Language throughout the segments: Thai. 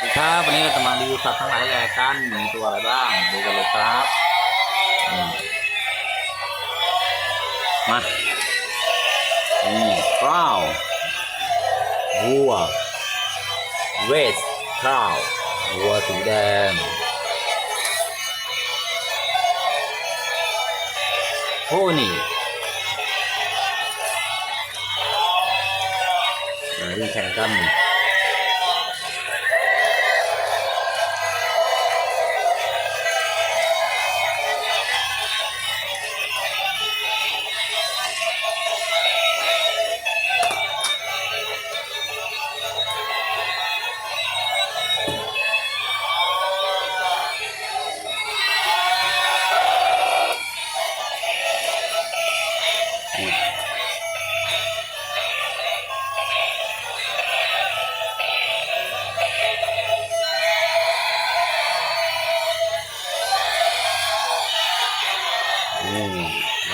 สสวัดีครับ วันนี้เราจะมาดูสัตว์ทั้งหลายแหล่กันมีตัวอะไรบ้าง ดูกันเลยครับ มาอี่กล้าววัว เวสข้าววัวสีแดงโพนี่เรื่องแข่งกัน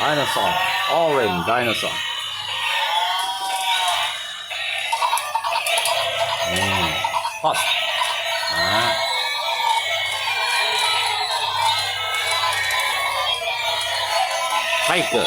Dinosaur. Orange dinosaur. Pause. Hmm. Ah. Tiger.